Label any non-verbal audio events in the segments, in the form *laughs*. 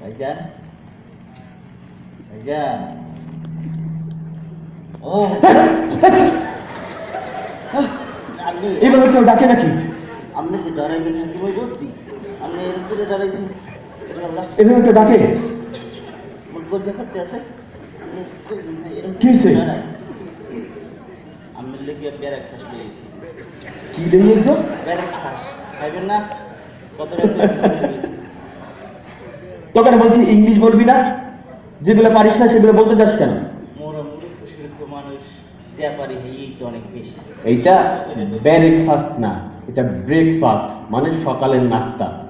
ভাইজান ভাইজান ও আপনি এইভাবে কেউ ডাকে নাকি আপনি যে ডরাই গেলেন বলছি আপনি এরকম করে আল্লাহ এভাবে ডাকে? বলতে করতে আছে কি হয়েছে? আমি লেগে খাস কি লেগেছো বেড়া খাস। খাইবেন না? কত তোকে বলছি ইংলিশ বলবি না? যেগুলো পারিস না সেগুলো বলতে যাস কেন? মানুষ দেয়া পারি এই তো অনেক বেশি। এইটা ব্রেকফাস্ট না। এটা ব্রেকফাস্ট মানে সকালের নাস্তা।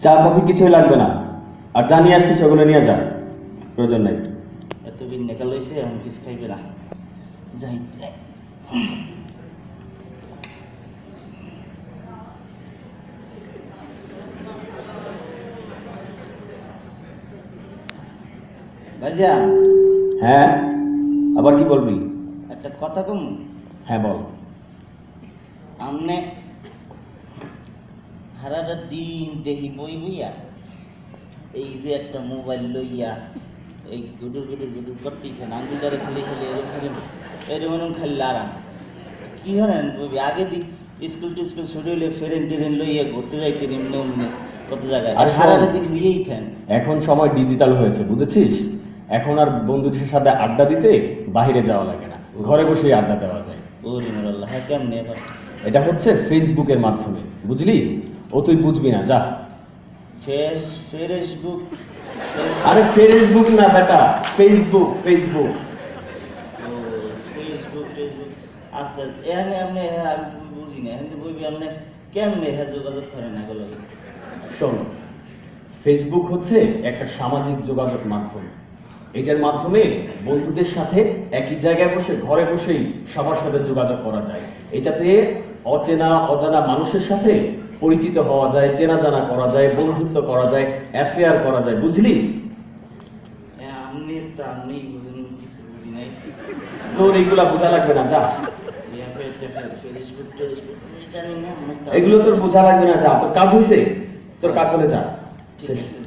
চা, কফি কিছুই লাগবে না। আর যা নিয়ে আসছি সেগুলো নিয়ে যা। প্রয়োজন নাই। এত বিন নেকাল হয়েছে আমি কিছু খাইবে না। যাই। ভাইজা হ্যাঁ? আবার কি বলবি? একটা কথা কম। হ্যাঁ বল। আমনে সারাটা দিন দেখি বই বইয়া এই যে একটা মোবাইল লইয়া এই গুডুর গুডুর গুডুর করতেছেন আঙ্গুলটারে খালি খালি এরকম খালি এরকম এরকম খালি আরাম। কি হলেন আগে দি স্কুল টিস্কুল হলে ফেরেন টেরেন লইয়া ঘুরতে যাইতে নিম্নে কত জায়গায়? আর সারাটা দিন লইয়েই থান এখন সময় ডিজিটাল হয়েছে বুঝেছিস? এখন আর বন্ধুদের সাথে আড্ডা দিতে বাইরে যাওয়া লাগে না। ঘরে বসেই আড্ডা দেওয়া যায়। হ্যাঁ এটা হচ্ছে ফেসবুকের মাধ্যমে বুঝলি? ও তুই বুঝবি না যা। ফেস ফেসবুক আরে ফেসবুক না বেটা ফেসবুক ফেসবুক। আচ্ছা এখানে আপনি হ্যাঁ বুঝি না এখানে বইবি আপনি কেমনে হ্যাঁ যোগাযোগ করেন না শোন ফেসবুক হচ্ছে একটা সামাজিক যোগাযোগ মাধ্যম। এটার মাধ্যমে বন্ধুদের সাথে একই জায়গায় বসে ঘরে বসেই সবার সাথে যোগাযোগ করা যায়। এটাতে অচেনা অজানা মানুষের সাথে পরিচিত হওয়া যায় চেনা জানা করা যায় বন্ধুত্ব করা যায় অ্যাফেয়ার করা যায় বুঝলি? হ্যাঁ তোর এইগুলা বোঝা লাগবে না যা। এগুলো তোর বোঝা লাগবে না যা। তোর কাজ হয়েছে তোর কাজ হলে যা। ঠিক আছে।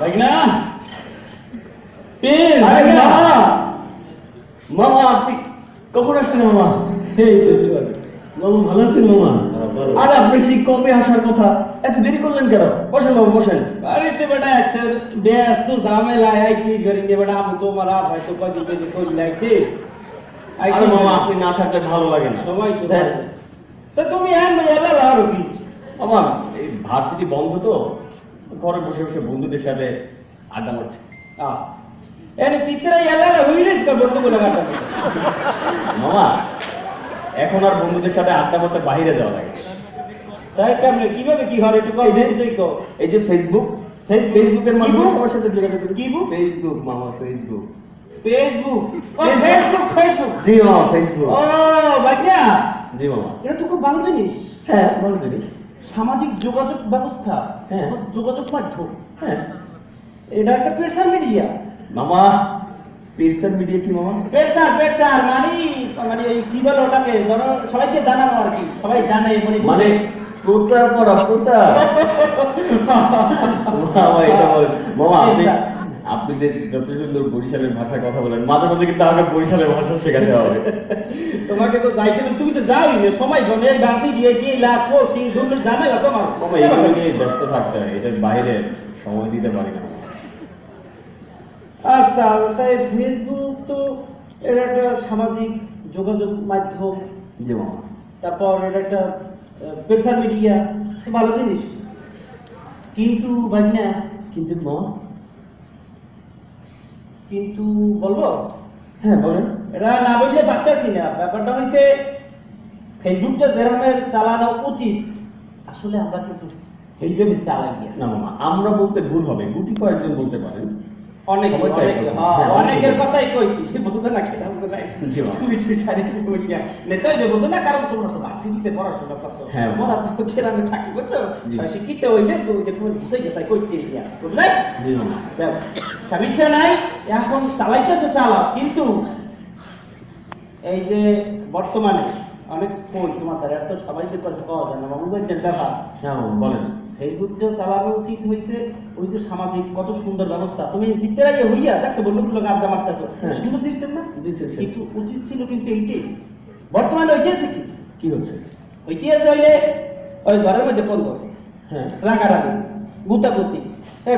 ভাইনা পেন আরে ভাইনা মামা আপনি কখন আসছেন মামা? এই তো একটু আগে। মামা ভালো আছেন মামা? আর আপনি সেই কবে আসার কথা? এত দেরি করলেন কেন? বসেন বাবু বসেন। বাড়িতে বেটা একসের ব্যস্ত ঝামেলা আইতি করেंगे বেটা? আমি তো মারা হয়তো কদি কদি করি লাগতে আরে মামা আপনি না থাকলে ভালো লাগে না। সবাই তো তো তুমি হ্যাঁ এলা আর কি? এই ভার্সিটি বন্ধ তো। ঘরে বসে বসে বন্ধুদের সাথে আড্ডা মারছি। মামা এখন আর বন্ধুদের সাথে আড্ডা বাইরে যাওয়া লাগে। তাই কেমনে কীভাবে কি হয় একটু এই যে ফেসবুক ফেসবুকের মাধ্যমে বুক? সবার সাথে যোগাযোগ কি বুক? ফেসবুক মামা ফেসবুক ফেসবুক ফেসবুক ফেসবুক জি মামা ফেসবুক ও জি মামা। এটা তো খুব ভালো জিনিস। হ্যাঁ ভালো জিনিস। সামাজিক যোগাযোগ ব্যবস্থা হ্যাঁ। যোগাযোগ মাধ্যম হ্যাঁ। এটা একটা পেশার মিডিয়া মামা পেশার মিডিয়া কি মামা? পেশার পেশার মানে মানে এই কি বলে ওটাকে? ধরো সবাইকে জানানো আর কি। সবাই জানে মানে মানে প্রচার করা প্রচার। *laughs* মামা এটা মামা আপনি। আপনি যে যত সুন্দর বরিশালের ভাষায় কথা বলেন মাঝে মাঝে কিন্তু আমাকে বরিশালের ভাষা শেখাতে হবে। তোমাকে তো যাইতে তুমি তো যাওই না সময় গনে এই বাসি দিয়ে কি লাখ কোসি দুটো ঝামেলা তোমার। মামা এগুলো নিয়ে ব্যস্ত থাকতে হয় এটার বাইরে সময় দিতে পারি না। আচ্ছা তাই ফেসবুক তো এটা একটা সামাজিক যোগাযোগ মাধ্যম। তারপর এটা একটা পেশার মিডিয়া ভালো জিনিস। কিন্তু ভাই না কিন্তু মামা কিন্তু বলব? হ্যাঁ বলেন। এটা না বললে পারতেছি না। ব্যাপারটা হয়েছে ফেসবুকটা যেরকমের চালানো উচিত আসলে আমরা কিন্তু এইভাবে চালাই না মামা আমরা বলতে ভুল হবে। গুটি কয়েকজন বলতে পারেন। অনেক সবাই। হ্যাঁ, অনেকের কথাই কইছি বুঝতে না খেলাম কোথায় জি, মা। তুমি যে শাড়ি বলিয়া নেতাই যে বুঝো না কারণ তোমরা তো ভার্সিটিতে পড়াশোনা করছ। হ্যাঁ, মোরা তো গ্রামে থাকি বুঝছ? শিক্ষিত হইলে তো যে তুমি বুঝাই গেছে কইতে গিয়া বুঝলে? সমস্যা নাই এখন চালাইতেছে চালাও কিন্তু এই যে বর্তমানে অনেক ফোন তোমার দ্বারা এত সবাইদের কাছে পাওয়া যায় না মোবাইলের ব্যাপার। হ্যাঁ বলেন। ফেসবুকটা চালানো উচিত হয়েছে ওই যে সামাজিক কত সুন্দর ব্যবস্থা। তুমি জিততে আগে হইয়া দেখছ বললগুলো আড্ডা মারতেছো। হ্যাঁ। সুন্দর সিস্টেম না। কিন্তু উচিত ছিল কিন্তু এইটাই বর্তমানে ওইটাই কি? কি হচ্ছে? ওইটাই আছে হইলে ওই ঘরের মধ্যে বন্ধ হ্যাঁ। রাগারাগি গুতাগুতি।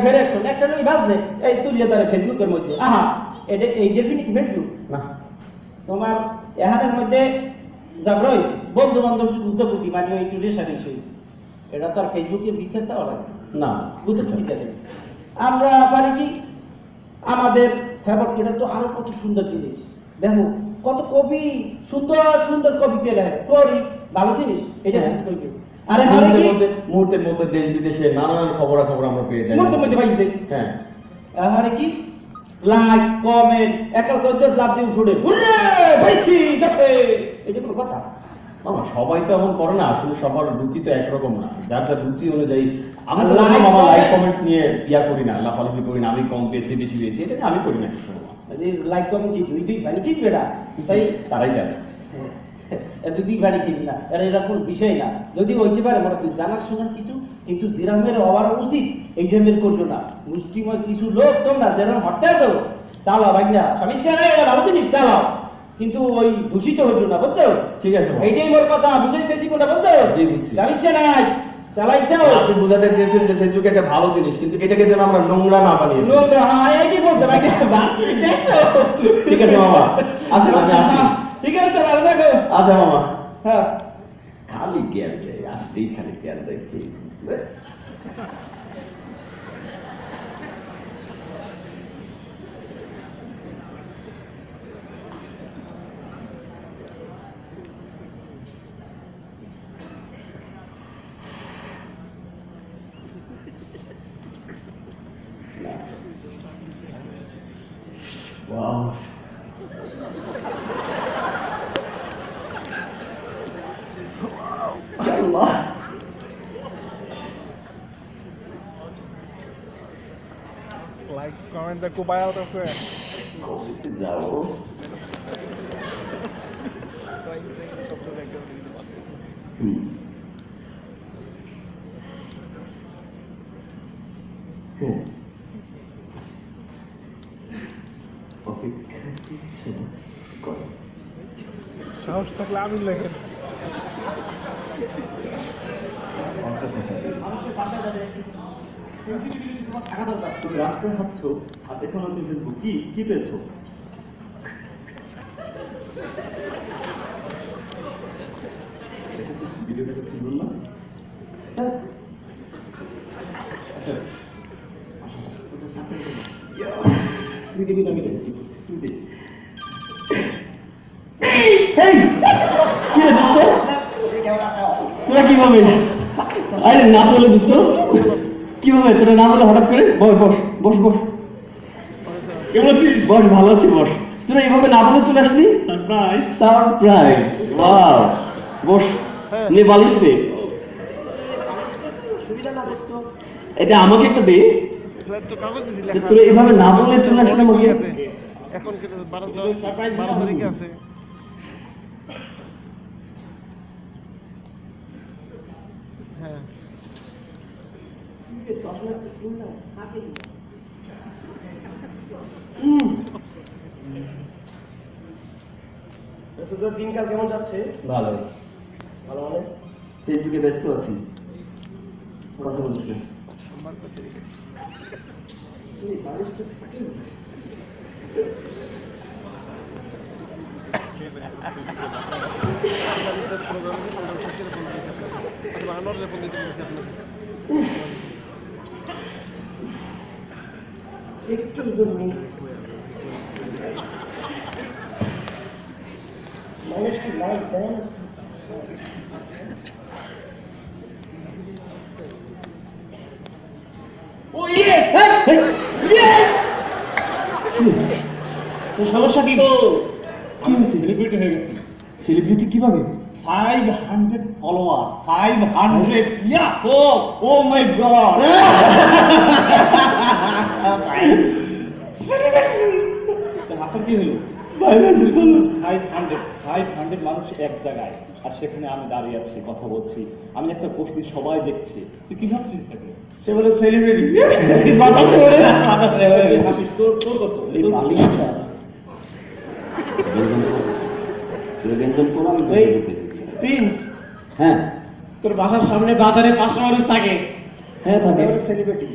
ফেরে একটা লোক বাজলে এই তারে ফেসবুকের মধ্যে। আহা এটা এই ডেফিনিট ফেসবুক না। তোমার এহানের মধ্যে জাবরা হয়েছে বন্ধু বান্ধব গুতাগুতি মানে ওই একটু রেশারেশি হয়েছে এটা তো আর ফেসবুকে লাগে? না। গুতাগুতি করে আমরা পারি কি? আমাদের ফেভার এটা তো আরও কত সুন্দর জিনিস। দেখো কত কবি সুন্দর সুন্দর কবিতা লেখে। পড়ি ভালো জিনিস এটা হ্যাঁ। আরে কি? মুহূর্তের মধ্যে দেশ বিদেশে নানান খবরাখবর আমরা পেয়ে যাই। মুহূর্তের মধ্যে পাইছে। হ্যাঁ। আরে কি? লাইক কমেন্ট একা চোদ্দ লাভ দিয়ে উঠে পাইছি দেখে এটা কোনো কথা? মামা সবাই তো এমন করে না আসলে সবার রুচি তো একরকম না। যার যার রুচি অনুযায়ী আমি তো মামা লাইক কমেন্টস নিয়ে ইয়া করি না লাফালাফি করি না আমি কম পেয়েছি বেশি পেয়েছি এটা আমি করি না। লাইক কমেন্ট কি দুই দুই ভাই কি বেড়া? তাই তারাই জানে। এত দুই বাড়ি কিনি না এটা এরকম বিষয় না। যদি হইতে পারে মনে জানার শোনার কিছু কিন্তু যেরমের হওয়ার উচিত এই করল না। মুষ্টিময় কিছু লোক তোমরা যেরকম হটতে আছো চালাও ভাইরা সমস্যা নাই এটা ভালো জিনিস চালাও। কিন্তু ওই দূষিত হইল না বুঝছ? ঠিক আছে এইটাই মোর কথা বুঝাইছি কোনটা বুঝছ? জি, বুঝছি। সমস্যা নাই? চালাই যাও আপনি বোঝাতে চেয়েছেন যে ফেসবুক একটা ভালো জিনিস কিন্তু এটাকে যেন আমরা নোংরা না বানিয়ে। হ্যাঁ এই কি ঠিক আছে মামা। আচ্ছা আসি। ঠিক আছে আচ্ছা মামা। হ্যাঁ। খালি জ্ঞান আসতেই খালি জ্ঞান দেয় কি? Wow. Allah. লাইক কমেন্টে কোপায়াত আছে কবিতে যাব হুম। হুম। অপেক্ষা কিছু করো। সাহস থাকলে আমি লেখে অঙ্ক কোথায়? মানুষের বাসায় যাবে সেন্সিটিভিটি তোমার থাকা দরকার। তুমি রাস্তায় হাঁটছো আর দেখো না তুমি ফেসবুক কি কি পেয়েছ? ভিডিওটা কি বললাম? আচ্ছা। তুই আমি। তুই? তোরা কীভাবে আরে না বলে দোস্ত কীভাবে তোরা না বলে হঠাৎ করে? বস বস বস বস। কেমন আছিস? বস ভালো আছি বস। তোরা এইভাবে না বলে চলে আসলি? সারপ্রাইজ সারপ্রাইজ ওয়াও বস নে বালিশ দে সুবিধা না। দোস্ত এটা আমাকে একটা দে। তোরা এইভাবে না বলে চলে আসলে আমাকে এখন বারো তারিখে আছে। হ্যাঁ। দিনকাল কেমন যাচ্ছে ভালো ভালো মানে ফেসবুকে ব্যস্ত আছি কথা বলছি সোমবার তো ঠিক আছে বানানোর ফোন দিতে বলেছি আপনাকে একটু জমি তো সমস্যা কি? কি হয়েছে? সেলিব্রিটি হয়ে গেছি। সেলিব্রিটি কীভাবে? Five hundred follower five hundred yeah oh oh my god কি হলো? ফাইভ হান্ড্রেড ফাইভ হান্ড্রেড মানুষ এক জায়গায় আর সেখানে আমি দাঁড়িয়ে আছি কথা বলছি। আমি একটা সবাই দেখছে তুই কি ভাবছিস সে বলে সেলিব্রিটি বাতাসে ওড়ে না, বাতাসে ওড়ে। হাসিস, তোর কত? প্রিন্স। হ্যাঁ। তোর বাসার সামনে বাজারে পাঁচশো মানুষ থাকে। হ্যাঁ থাকে। সেলিব্রিটি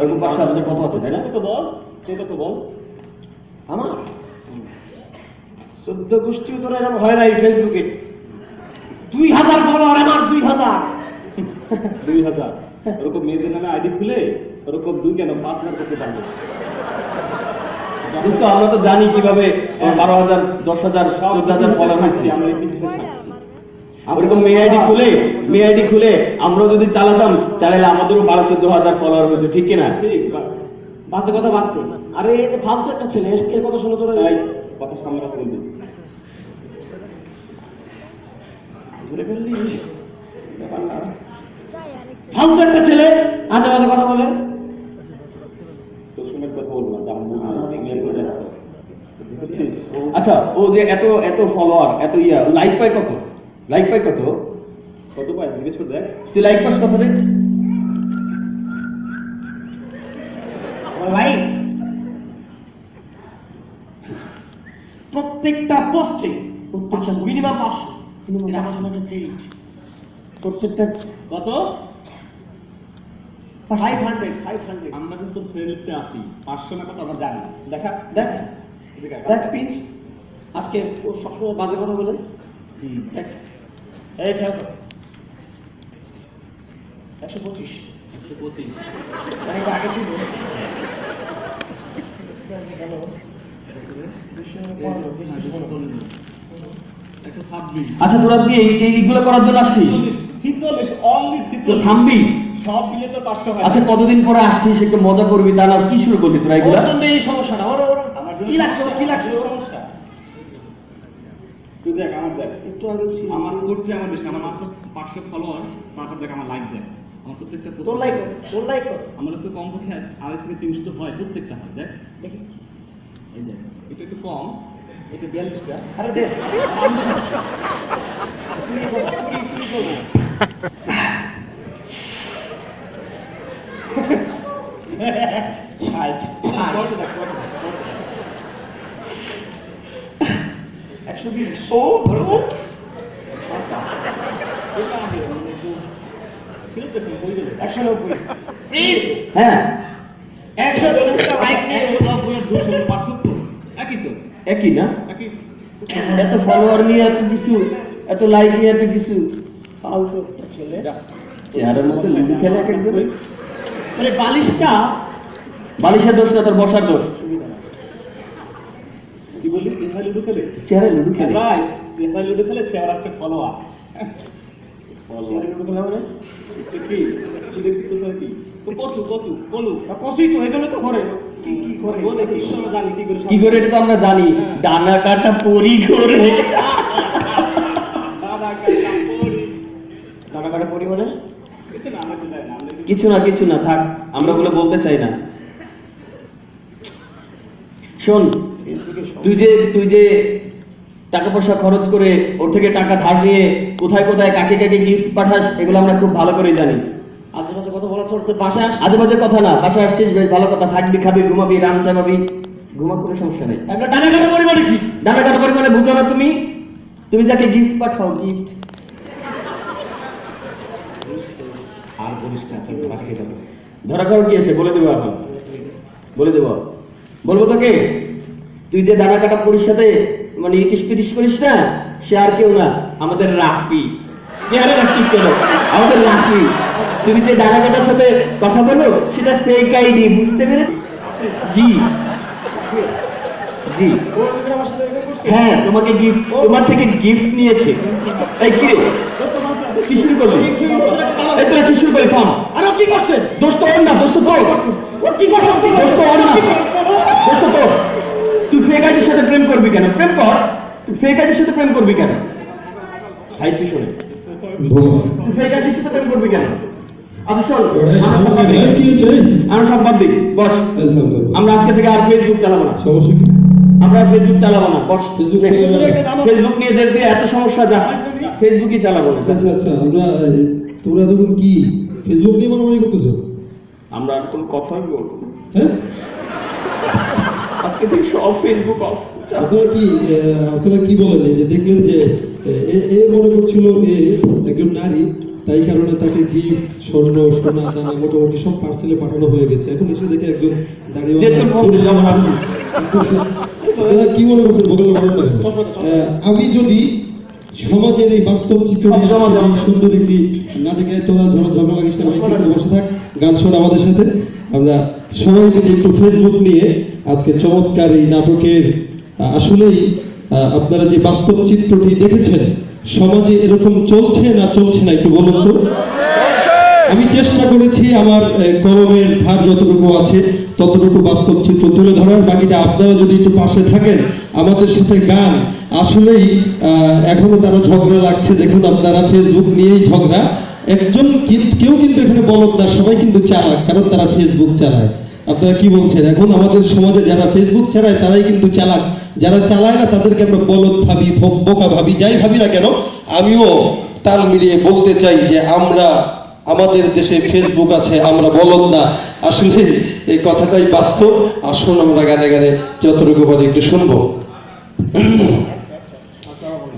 ওরকম পাশে আমাদের কথা আছে তাই না? কত বল তুই কত বল। আমার? চোদ্দ গোষ্ঠী তোর এরকম হয় নাই ফেসবুকে দুই হাজার ফলোয়ার আমার দুই হাজার। দুই হাজার। ওরকম মেয়েদের নামে আইডি খুলে ওরকম দুই কেন পাঁচ হাজার করতে পারবে। আমরা তো জানি কীভাবে বারো হাজার দশ হাজার চোদ্দ হাজার ফলোয়ার হয়েছে। আমরা। ওরকম মেয়ে আইডি খুলে মেয়ে আইডি খুলে আমরাও যদি চালাতাম চালালে আমাদেরও বারো চোদ্দ হাজার ফলোয়ার হতো ঠিক কিনা? ঠিক বা- বাসে কথা বাদ দে। আরে এই যে ফালতু একটা ছেলে এর- কথা শোনো তোরা কথা সামনে বলবি ধরে ফেললি? ফালতু একটা ছেলে আজে বাজে কথা বলে। ও- আচ্ছা ও যে এত এত ফলোয়ার এত ইয়া লাইক পায় কত? লাইক পায় কত? কত পায় জিজ্ঞেস করে দেখ। তুই লাইক পাস কত রে? লাইক প্রত্যেকটা পোস্টে প্রত্যেকটা মিনিমাম পাঁচশো আমার জন্য একটা ক্রেডিট প্রত্যেকটা কত? ফাইভ হান্ড্রেড ফাইভ হান্ড্রেড আমরা কিন্তু ফ্রেন্ড লিস্টে আছি। পাঁচশো না কত আমরা জানি দেখা। দেখ। দেখ কাছে। প্রিন্স আজকে সবসময় বাজে কথা বলে। হুম। দেখ। এই খেয়াল কর। একশো পঁচিশ। একশো পঁচিশ। মানে আগে ছিল। আচ্ছা তোরা কি এই- এই- এইগুলো করার জন্য আসছিস? থামবি? সব মিলে তো পাঁচশো আচ্ছা কতদিন পরে আসছিস? একটু মজা করবি তা না কি শুরু করবি তোরা এগুলা? এই সমস্যা না ওর কি লাগছে? কি লাগছে? তুই দেখ আমার দেখ। একটু আগে ছিল আমার করছে আমার বেশি আমার মাত্র পাঁচশো ফলোয়ার তারপর দেখ আমার লাইক দেখ। আমার প্রত্যেকটা তোর লাইক তোর লাইক আমার তো কম পক্ষে আড়াই থেকে তিনশো তো হয় প্রত্যেকটা হয় দেখ। দেখি। এই দেখ এটা একটু কম এটা বিয়াল্লিশটা। আরে *laughs* ষাট ষাট পরে দেখ, পরে দেখ, পরে দেখ। একশো বিশ ও নব্বই হ্যাঁ। একশো দুশো পার্থক্য একই তো? একই না? একই? এত ফলোয়ার নিয়ে এত কিছু এত লাইক নিয়ে এত কিছু ফালতু ছেলে। চেহারার মধ্যে লুডু খেলে এক একজন মানে বালিশটা বালিশের দোষ না তোর বসার দোষ। সুবিধা কি বললি? চেহারা লুডো খেলে? চেহারায় লুডু খেলে। ভাই চেহারা লুডো খেলে সে আর আসছে ফলোয়ার। চেহারা লুডো খেলা মানে? কি? কি দেখছি কোথায় কি? কচু কচু কলু। তা তো এগুলো তো করে কি কি করে বলে কি আমরা জানি কি করে কি করে এটা তো আমরা জানি? ডানা কাটা পরি করে দাদা কাকা পড়ি টাকা কাটা পরিমাণে কিছু না কিছু না কিছু না থাক আমরা ওগুলো বলতে চাই না। শোন তুই যে তুই যে টাকা পয়সা খরচ করে ওর থেকে টাকা ধার নিয়ে কোথায় কোথায় কাকে কাকে গিফট পাঠাস এগুলো আমরা খুব ভালো করে জানি। আশেপাশে কথা বলা তোর বাসায় বাজে কথা না বাসায় আসছিস বেশ ভালো কথা থাকবি খাবি ঘুমাবি রান চাপাবি ঘুমা কোনো সমস্যা নেই। আমরা টাকা কাটা পরিমাণে কি? ডানা কাটা পরিমাণে বুঝো না তুমি। তুমি যাকে গিফট পাঠাও গিফট আর বলিস না ধরা খেয়ে যাব। ধরা খাওয়ার কি আছে? বলে দেবো এখন। বলে দেবো। বলব তোকে? তুই যে ডানা কাটা পরির সাথে মানে ইটিস পিটিস করিস না সে আর কেউ না আমাদের রাফি। চেহারা রাখছিস কেন? আমাদের রাফি। তুমি যে ডানা কাটার সাথে কথা বলো সেটা ফেক আইডি বুঝতে পেরেছিস জি। জি। করছে হ্যাঁ তোমাকে গিফট তোমার থেকে গিফট নিয়েছে। এই কি রে? কি শুরু করলি? করছে? এই তোরা কি শুরু করলি? থাম। আর কি করছেন দোষ তো ওর না দোস্ত তো তোর। ও কি করছে? ও কি দোষ করছে? তো ওর না। কি করছে? তো তোর। তুই ফেক আইডির সাথে প্রেম করবি কেন? প্রেম কর। তুই ফেক আইডির সাথে প্রেম করবি কেন? সাইড পিছনে তুই ফেক আইডির সাথে প্রেম করবি কেন? আচ্ছা আমরা সব বাদ দিই। সব বস। আচ্ছা আচ্ছা আমরা আজকে থেকে আর ফেসবুক চালাবো না। সমস্যা কি? আমরা ফেসবুক চালাবো না। বস। ফেসবুক নিয়ে যে এত সমস্যা যা ফেসবুকই চালাবো না। আচ্ছা আচ্ছা আচ্ছা আমরা তোমরা তখন কি? ফেসবুক নিয়ে করতেছো? আমরা আর কোনো কথাই বলব হ্যাঁ? আজকে থেকে সব ফেসবুক অফ আপনারা কি আপনারা কি বলেন যে দেখলেন যে এ, মনে করছিল এ একজন নারী তাই কারণে তাকে গিফট স্বর্ণ সোনা দানা মোটামুটি সব পার্সেলে পাঠানো হয়ে গেছে। এখন এসে দেখে একজন দাঁড়িয়ে। আপনারা কি মনে করছেন? আহ, আমি যদি সমাজের এই বাস্তব চিত্রটি সুন্দর একটি নাটকে তোরা ঝড় ঝগড়া লাগিস না বসে থাক গান শোন আমাদের সাথে। আমরা সবাই মিলে একটু ফেসবুক নিয়ে আজকে চমৎকার এই নাটকের আসলেই আপনারা যে বাস্তব চিত্রটি দেখেছেন, সমাজে এরকম চলছে না চলছে না একটু বলুন তো? আমি চেষ্টা করেছি আমার কলমের ধার যতটুকু আছে, ততটুকু বাস্তব চিত্র তুলে ধরার। বাকিটা আপনারা যদি একটু পাশে থাকেন, আমাদের সাথে গান। আসলেই এখনও তারা ঝগড়া লাগছে। দেখুন আপনারা ফেসবুক নিয়েই ঝগড়া। একজন কেউ কিন্তু এখানে বলদ না, সবাই কিন্তু চালাক, কারণ তারা ফেসবুক চালায়। আপনারা কি বলছেন? এখন আমাদের সমাজে যারা ফেসবুক চালায়, তারাই কিন্তু চালাক। যারা চালায় না, তাদেরকে আমরা বলদ ভাবি বোকা ভাবি, যাই ভাবি না কেন, আমিও তাল মিলিয়ে বলতে চাই যে আমরা, আমাদের দেশে ফেসবুক আছে, আমরা বলদ না। আসলে এই কথাটাই বাস্তব। আসুন আমরা গানে গানে যতটুকু পারি একটু শুনব।